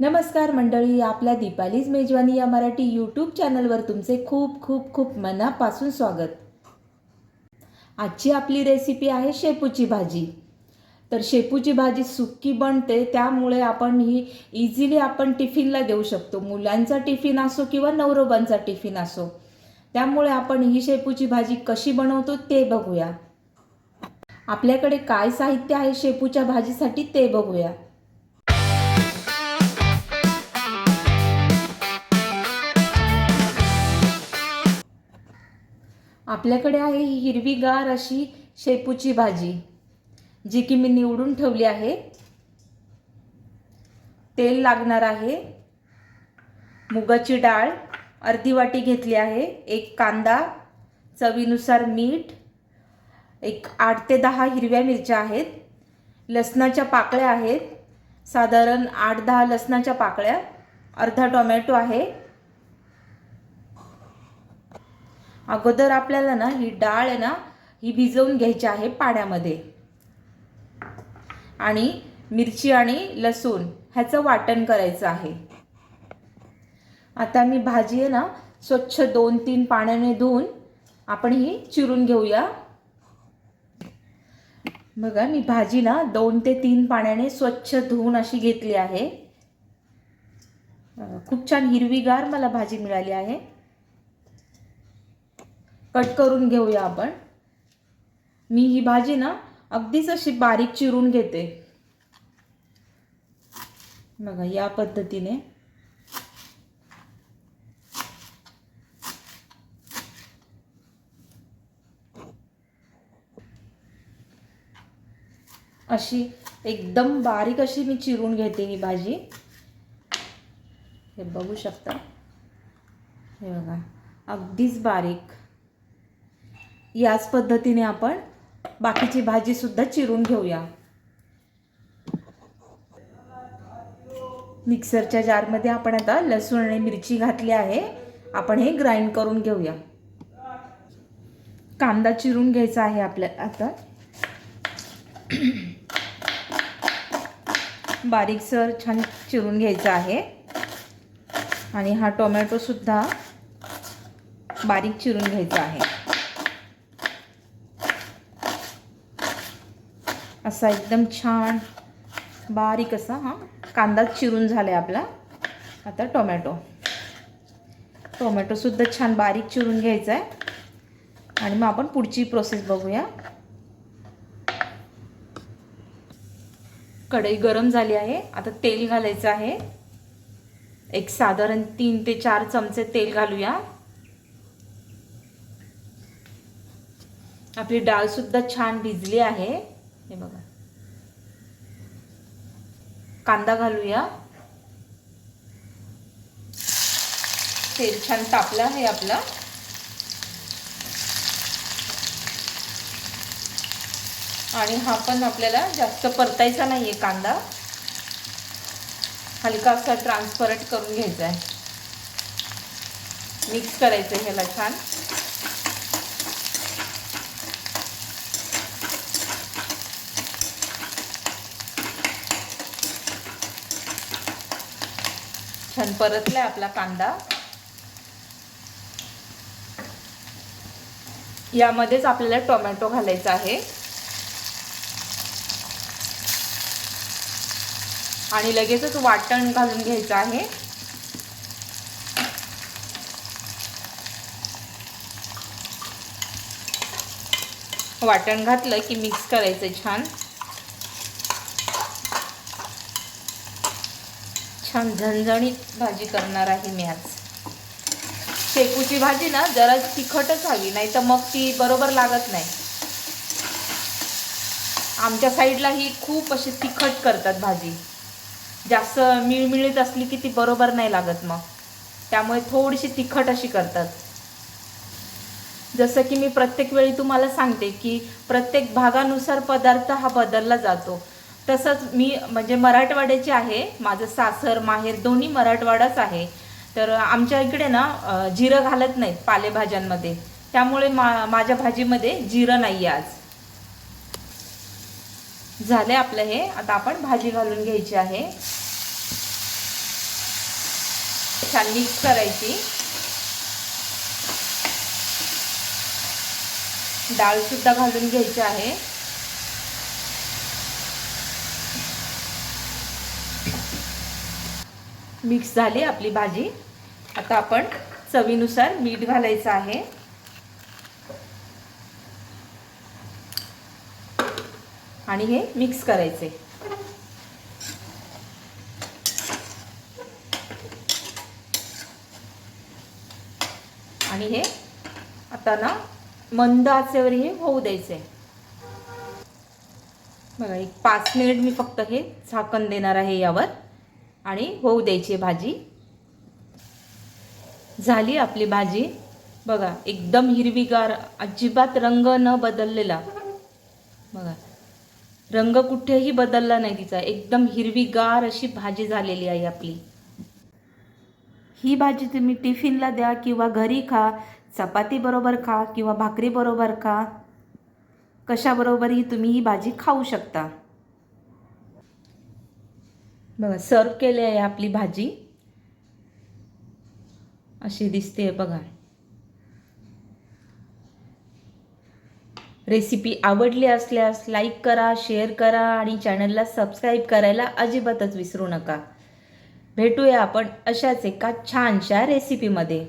नमस्कार मंडळी आपल्या दीपालीज मेजवानी या मराठी यूट्यूब चॅनलवर तुमचे खूप खूप खूप मनापासून स्वागत. आजची आपली रेसिपी आहे शेपूची भाजी. तर शेपूची भाजी सुक्की बनते त्यामुळे आपण ही इझिली आपण टिफिनला देऊ शकतो. मुलांचा टिफिन असो किंवा नवरोबांचा टिफिन असो. त्यामुळे आपण ही शेपूची भाजी कशी बनवतो ते बघूया. आपल्याकडे काय साहित्य आहे शेपूच्या भाजीसाठी ते बघूया. आपल्याकडे आहे ही हिरवीगार अशी शेपूची भाजी जी की मी निवडून ठेवली आहे. तेल लागणार आहे. मुगाची डाळ अर्धी वाटी घेतली आहे. एक कांदा चवीनुसार मीठ एक आठ ते दहा हिरव्या मिरच्या आहेत. लसणाच्या पाकळ्या आहेत. साधारण आठ दहा लसणाच्या पाकळ्या अर्धा टोमॅटो आहे. अगोदर आपल्याला ना ही डाळ आहे ना ही भिजवून घ्यायची आहे पाण्यामध्ये. आणि मिरची आणि लसूण ह्याचं वाटण करायचं आहे. आता मी भाजी आहे ना स्वच्छ दोन तीन पाण्याने धुवून आपण ही चिरून घेऊया. बघा मी भाजी ना दोन ते तीन पाण्याने स्वच्छ धुवून अशी घेतली आहे. खूप छान हिरवीगार मला भाजी मिळाली आहे. कट करून घेऊया आपण. मी ही भाजी ना अगदीच अशी बारीक चिरून घेते. बघा या पद्धतीने. अशी एकदम बारीक अशी मी चिरून घेते ही भाजी. हे बघू शकता? हे बघा अगदीच बारीक. याच पद्धतीने आपण बाकीची भाजीसुद्धा चिरून घेऊया. मिक्सरच्या जारमध्ये आपण आता लसूण आणि मिरची घातली आहे. आपण हे ग्राइंड करून घेऊया. कांदा चिरून घ्यायचा आहे आपल्या आता. बारीकसर छान चिरून घ्यायचा आहे. आणि हा टोमॅटोसुद्धा बारीक चिरून घ्यायचा आहे. असा एकदम छान बारीक असा हा कांदा चिरून झाला आहे आपला. आता टोमॅटो. टोमॅटोसुद्धा छान बारीक चिरून घ्यायचा आहे आणि मग आपण पुढची प्रोसेस बघूया. कढई गरम झाली आहे. आता तेल घालायचं आहे. एक साधारण तीन ते चार चमचे तेल घालूया. आपली डाळसुद्धा छान भिजली आहे. हे बघा. कांदा घालूया. तेल छान तापलं आहे आपला. आणि हा पण आपल्याला जास्त परतायचा नाही आहे कांदा. हलका असा ट्रान्सपरंट करून घ्यायचा आहे मिक्स करायचं आहे ह्याला छान. छान परतलाय आपला कांदा. यामध्येच आपल्याला टोमॅटो घालायचा आहे. आणि लगेचच वाटण घालून घ्यायचं आहे. वाटण घातलं की मिक्स करायचं छान. छान झणझणीत भाजी करणार आहे मी आज. शेपूची भाजी ना जरा तिखटच हवी नाही तर मग ती बरोबर लागत नाही. आमच्या साईडला ही खूप अशी तिखट करतात भाजी. जास्त मिळमिळीत असली की ती बरोबर नाही लागत मग. त्यामुळे थोडीशी तिखट अशी करतात. जसं की मी प्रत्येक वेळी तुम्हाला सांगते की प्रत्येक भागानुसार पदार्थ हा बदलला जातो. तसंच मी म्हणजे मराठवाड्याची आहे माझं सासर माहेर दोन्ही मराठवाडाच आहे. तर आमच्या इकडे ना जिरं घालत नाहीत पालेभाज्यांमध्ये. त्यामुळे मा माझ्या भाजीमध्ये जिरं नाही आहे आज. झाले आपलं हे. आता आपण भाजी घालून घ्यायची आहे. छान मिक्स करायची. डाळसुद्धा घालून घ्यायची आहे. मिक्स झाली आपली भाजी. आता आपण चवीनुसार मीठ घालायचं आहे. आणि हे मिक्स करायचे. आणि हे आता ना मंद आचेवर हे होऊ द्यायचे. बघा एक पाच मिनिट मी फक्त हे झाकण देणार आहे यावर. आणि होऊ द्यायची आहे भाजी. झाली आपली भाजी. बघा एकदम हिरवीगार अजिबात रंग न बदललेला. बघा रंग कुठेही बदलला नाही तिचा. एकदम हिरवीगार अशी भाजी झालेली आहे आपली. ही भाजी तुम्ही टिफिनला द्या किंवा घरी खा. चपातीबरोबर खा किंवा भाकरीबरोबर खा. कशाबरोबरही तुम्ही ही भाजी खाऊ शकता. बघा सर्व केली आहे आपली भाजी. अशी दिसते बघा. रेसिपी आवडली असल्यास लाईक करा शेअर करा आणि चॅनलला सबस्क्राईब करायला अजिबातच विसरू नका. भेटूया आपण अशाच एका छानशा रेसिपीमध्ये